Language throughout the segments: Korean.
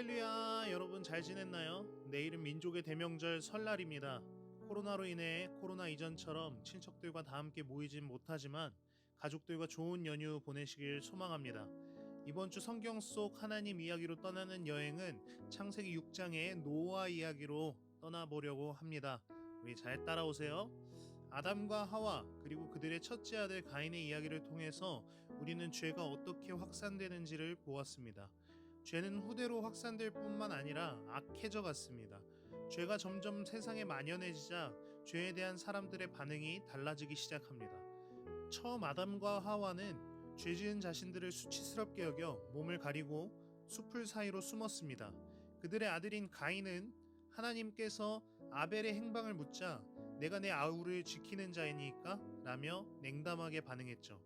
할렐루야 여러분 잘 지냈나요? 내일은 민족의 대명절 설날입니다. 코로나로 인해 코로나 이전처럼 친척들과 다 함께 모이진 못하지만 가족들과 좋은 연휴 보내시길 소망합니다. 이번 주 성경 속 하나님 이야기로 떠나는 여행은 창세기 6장의 노아 이야기로 떠나보려고 합니다. 우리 잘 따라오세요. 아담과 하와 그리고 그들의 첫째 아들 가인의 이야기를 통해서 우리는 죄가 어떻게 확산되는지를 보았습니다. 죄는 후대로 확산될 뿐만 아니라 악해져 갔습니다. 죄가 점점 세상에 만연해지자 죄에 대한 사람들의 반응이 달라지기 시작합니다. 처음 아담과 하와는 죄 지은 자신들을 수치스럽게 여겨 몸을 가리고 숲을 사이로 숨었습니다. 그들의 아들인 가인은 하나님께서 아벨의 행방을 묻자 내가 내 아우를 지키는 자이니까 라며 냉담하게 반응했죠.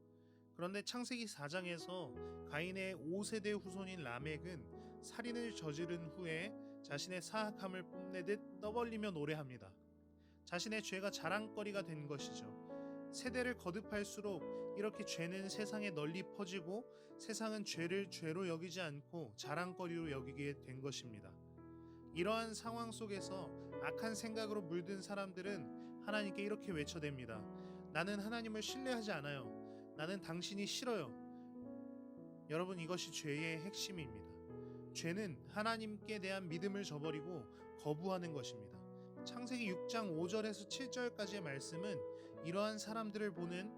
그런데 창세기 4장에서 가인의 5세대 후손인 라멕은 살인을 저지른 후에 자신의 사악함을 뽐내듯 떠벌리며 노래합니다. 자신의 죄가 자랑거리가 된 것이죠. 세대를 거듭할수록 이렇게 죄는 세상에 널리 퍼지고 세상은 죄를 죄로 여기지 않고 자랑거리로 여기게 된 것입니다. 이러한 상황 속에서 악한 생각으로 물든 사람들은 하나님께 이렇게 외쳐댑니다. 나는 하나님을 신뢰하지 않아요. 나는 당신이 싫어요. 여러분 이것이 죄의 핵심입니다. 죄는 하나님께 대한 믿음을 저버리고 거부하는 것입니다. 창세기 6장 5절에서 7절까지의 말씀은 이러한 사람들을 보는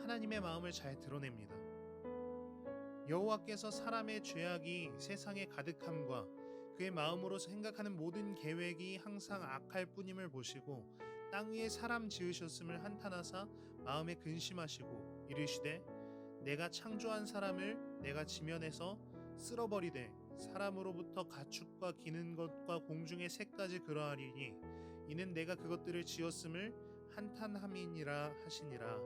하나님의 마음을 잘 드러냅니다. 여호와께서 사람의 죄악이 세상에 가득함과 그의 마음으로 생각하는 모든 계획이 항상 악할 뿐임을 보시고 땅 위에 사람 지으셨음을 한탄하사 마음에 근심하시고 이르시되 내가 창조한 사람을 내가 지면에서 쓸어버리되 사람으로부터 가축과 기는 것과 공중의 새까지 그러하리니 이는 내가 그것들을 지었음을 한탄함이니라 하시니라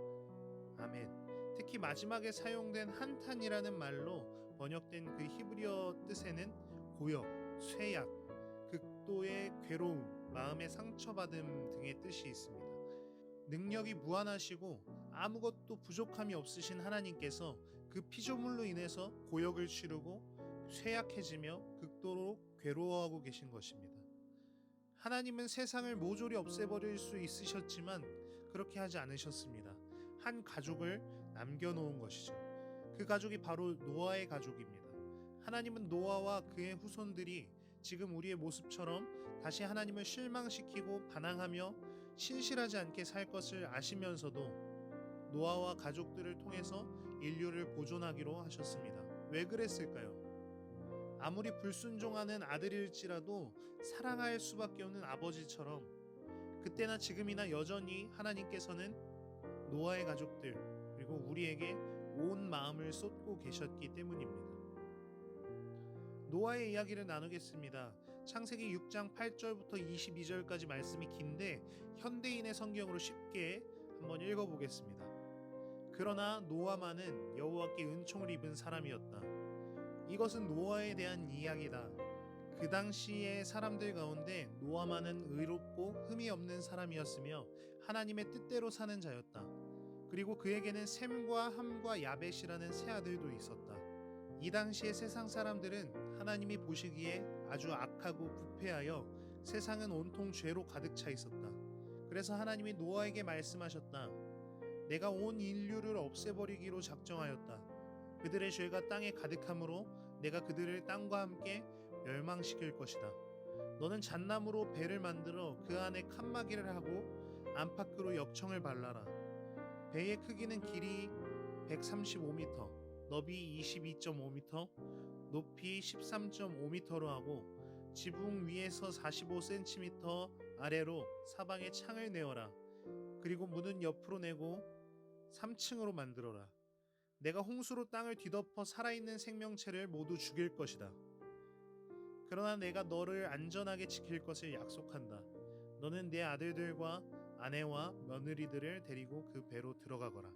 아멘. 특히 마지막에 사용된 한탄이라는 말로 번역된 그 히브리어 뜻에는 고역, 쇠약, 극도의 괴로움, 마음의 상처받음 등의 뜻이 있습니다. 능력이 무한하시고 아무것도 부족함이 없으신 하나님께서 그 피조물로 인해서 고역을 치르고 쇠약해지며 극도로 괴로워하고 계신 것입니다. 하나님은 세상을 모조리 없애버릴 수 있으셨지만 그렇게 하지 않으셨습니다. 한 가족을 남겨놓은 것이죠. 그 가족이 바로 노아의 가족입니다. 하나님은 노아와 그의 후손들이 지금 우리의 모습처럼 다시 하나님을 실망시키고 반항하며 신실하지 않게 살 것을 아시면서도 노아와 가족들을 통해서 인류를 보존하기로 하셨습니다. 왜 그랬을까요? 아무리 불순종하는 아들일지라도 사랑할 수밖에 없는 아버지처럼 그때나 지금이나 여전히 하나님께서는 노아의 가족들 그리고 우리에게 온 마음을 쏟고 계셨기 때문입니다. 노아의 이야기를 나누겠습니다. 창세기 6장 8절부터 22절까지 말씀이 긴데 현대인의 성경으로 쉽게 한번 읽어보겠습니다. 그러나 노아만은 여호와께 은총을 입은 사람이었다. 이것은 노아에 대한 이야기다. 그 당시의 사람들 가운데 노아만은 의롭고 흠이 없는 사람이었으며 하나님의 뜻대로 사는 자였다. 그리고 그에게는 셈과 함과 야벳이라는 세 아들도 있었다. 이 당시의 세상 사람들은 하나님이 보시기에 아주 악하고 부패하여 세상은 온통 죄로 가득 차 있었다. 그래서 하나님이 노아에게 말씀하셨다. 내가 온 인류를 없애버리기로 작정하였다. 그들의 죄가 땅에 가득하므로 내가 그들을 땅과 함께 멸망시킬 것이다. 너는 잣나무로 배를 만들어 그 안에 칸막이를 하고 안팎으로 역청을 발라라. 배의 크기는 길이 135m, 너비 22.5m, 높이 13.5m로 하고 지붕 위에서 45cm 아래로 사방에 창을 내어라. 그리고 문은 옆으로 내고 3층으로 만들어라. 내가 홍수로 땅을 뒤덮어 살아있는 생명체를 모두 죽일 것이다. 그러나 내가 너를 안전하게 지킬 것을 약속한다. 너는 내 아들들과 아내와 며느리들을 데리고 그 배로 들어가거라.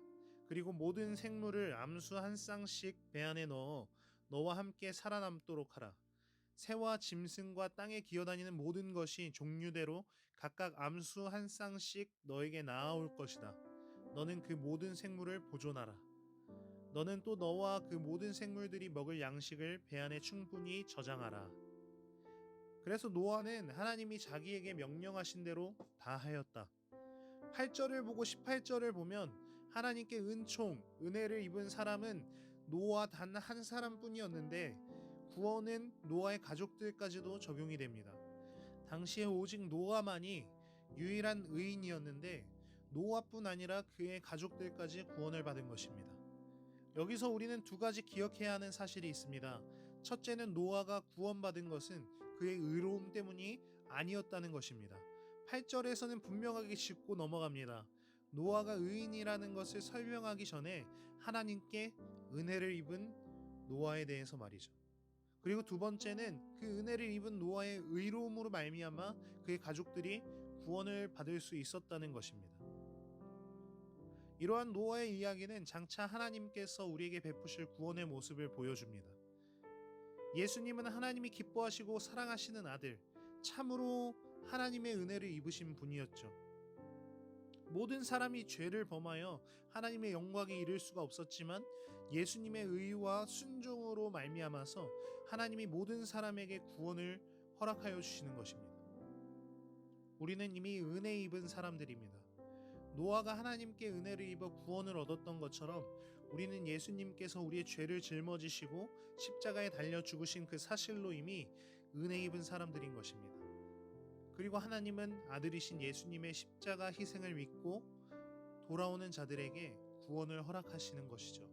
그리고 모든 생물을 암수 한 쌍씩 배 안에 넣어 너와 함께 살아남도록 하라. 새와 짐승과 땅에 기어다니는 모든 것이 종류대로 각각 암수 한 쌍씩 너에게 나아올 것이다. 너는 그 모든 생물을 보존하라. 너는 또 너와 그 모든 생물들이 먹을 양식을 배 안에 충분히 저장하라. 그래서 노아는 하나님이 자기에게 명령하신 대로 다 하였다. 8절을 보고 18절을 보면 하나님께 은총, 은혜를 입은 사람은 노아 단 한 사람뿐이었는데 구원은 노아의 가족들까지도 적용이 됩니다. 당시에 오직 노아만이 유일한 의인이었는데 노아뿐 아니라 그의 가족들까지 구원을 받은 것입니다. 여기서 우리는 두 가지 기억해야 하는 사실이 있습니다. 첫째는 노아가 구원받은 것은 그의 의로움 때문이 아니었다는 것입니다. 8절에서는 분명하게 짚고 넘어갑니다. 노아가 의인이라는 것을 설명하기 전에 하나님께 은혜를 입은 노아에 대해서 말이죠. 그리고 두 번째는 그 은혜를 입은 노아의 의로움으로 말미암아 그의 가족들이 구원을 받을 수 있었다는 것입니다. 이러한 노아의 이야기는 장차 하나님께서 우리에게 베푸실 구원의 모습을 보여줍니다. 예수님은 하나님이 기뻐하시고 사랑하시는 아들, 참으로 하나님의 은혜를 입으신 분이었죠. 모든 사람이 죄를 범하여 하나님의 영광에 이를 수가 없었지만 예수님의 의와 순종으로 말미암아서 하나님이 모든 사람에게 구원을 허락하여 주시는 것입니다. 우리는 이미 은혜 입은 사람들입니다. 노아가 하나님께 은혜를 입어 구원을 얻었던 것처럼 우리는 예수님께서 우리의 죄를 짊어지시고 십자가에 달려 죽으신 그 사실로 이미 은혜 입은 사람들인 것입니다. 그리고 하나님은 아들이신 예수님의 십자가 희생을 믿고 돌아오는 자들에게 구원을 허락하시는 것이죠.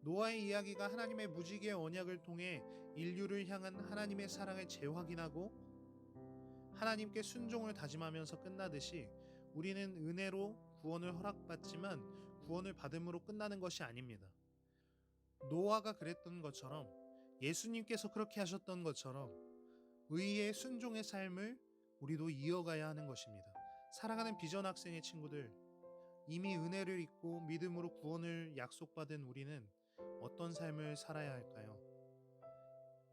노아의 이야기가 하나님의 무지개의 언약을 통해 인류를 향한 하나님의 사랑을 재확인하고 하나님께 순종을 다짐하면서 끝나듯이 우리는 은혜로 구원을 허락받지만 구원을 받음으로 끝나는 것이 아닙니다. 노아가 그랬던 것처럼 예수님께서 그렇게 하셨던 것처럼 의의 순종의 삶을 우리도 이어가야 하는 것입니다. 사랑하는 비전 학생의 친구들, 이미 은혜를 입고 믿음으로 구원을 약속받은 우리는 어떤 삶을 살아야 할까요?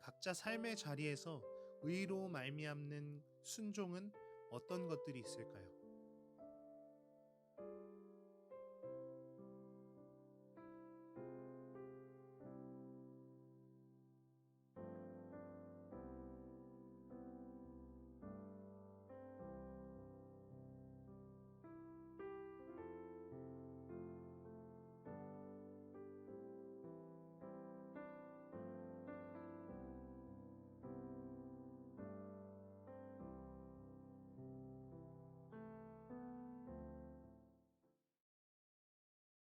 각자 삶의 자리에서 의로 말미암는 순종은 어떤 것들이 있을까요?